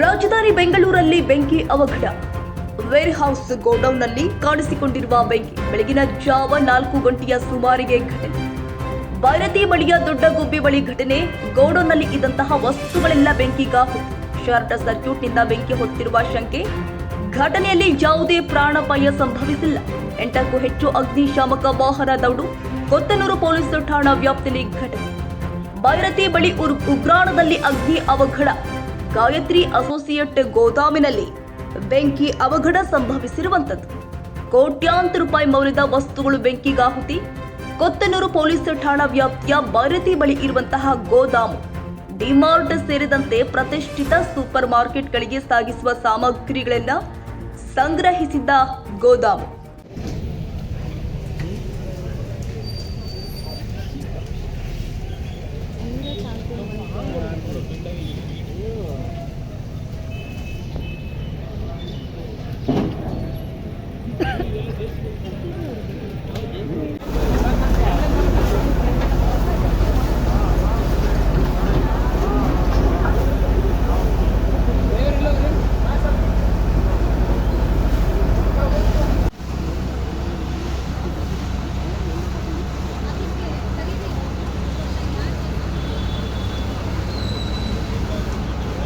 ರಾಜಧಾನಿ ಬೆಂಗಳೂರಲ್ಲಿ ಬೆಂಕಿ ಅವಘಡ. ವೇರ್ ಹೌಸ್ ಗೋಡೌನ್ನಲ್ಲಿ ಕಾಣಿಸಿಕೊಂಡಿರುವ ಬೆಂಕಿ ಬೆಳಗಿನ ಜಾವ ನಾಲ್ಕು ಗಂಟೆಯ ಸುಮಾರಿಗೆ ಘಟನೆ. ಭಾರತಿ ಬಳಿಯ ದೊಡ್ಡ ಗುಬ್ಬಿ ಬಳಿ ಘಟನೆ, ಗೋಡೌನ್ನಲ್ಲಿ ಇದ್ದಂತಹ ವಸ್ತುಗಳೆಲ್ಲ ಬೆಂಕಿಗಾಹು ಶಾರ್ಟ್ ಸರ್ಕ್ಯೂಟ್ನಿಂದ ಬೆಂಕಿ ಹೊತ್ತಿರುವ ಶಂಕೆ, ಘಟನೆಯಲ್ಲಿ ಯಾವುದೇ ಪ್ರಾಣಾಪಾಯ ಸಂಭವಿಸಿಲ್ಲ. ಎಂಟಕ್ಕೂ ಹೆಚ್ಚು ಅಗ್ನಿಶಾಮಕ ವಾಹನ ದೌಡು, ಕೊತ್ತನೂರು ಪೊಲೀಸ್ ಠಾಣಾ ವ್ಯಾಪ್ತಿಯಲ್ಲಿ ಘಟನೆ. ಭೈರತಿ ಬಳಿ ಉಗ್ರಾಣದಲ್ಲಿ ಅಗ್ನಿ ಅವಘಡ. ಗಾಯತ್ರಿ ಅಸೋಸಿಯೇಟ್ ಗೋದಾಮಿನಲ್ಲಿ ಬೆಂಕಿ ಅವಘಡ ಸಂಭವಿಸಿರುವಂತದ್ದು ಕೋಟ್ಯಾಂತರ ರೂಪಾಯಿ ಮೌಲ್ಯದ ವಸ್ತುಗಳು ಬೆಂಕಿಗಾಹುತಿ. ಕೊತ್ತನೂರು ಪೊಲೀಸ್ ಠಾಣಾ ವ್ಯಾಪ್ತಿಯ ಭಾರತಿ ಬಳಿ ಇರುವಂತಹ ಗೋದಾಮು. ಡಿಮಾರ್ಟ್ ಸೇರಿದಂತೆ ಪ್ರತಿಷ್ಠಿತ ಸೂಪರ್ ಮಾರ್ಕೆಟ್ಗಳಿಗೆ ಸಾಗಿಸುವ ಸಾಮಗ್ರಿಗಳೆಲ್ಲ ಸಂಗ್ರಹಿಸಿದ್ದ ಗೋದಾಮು.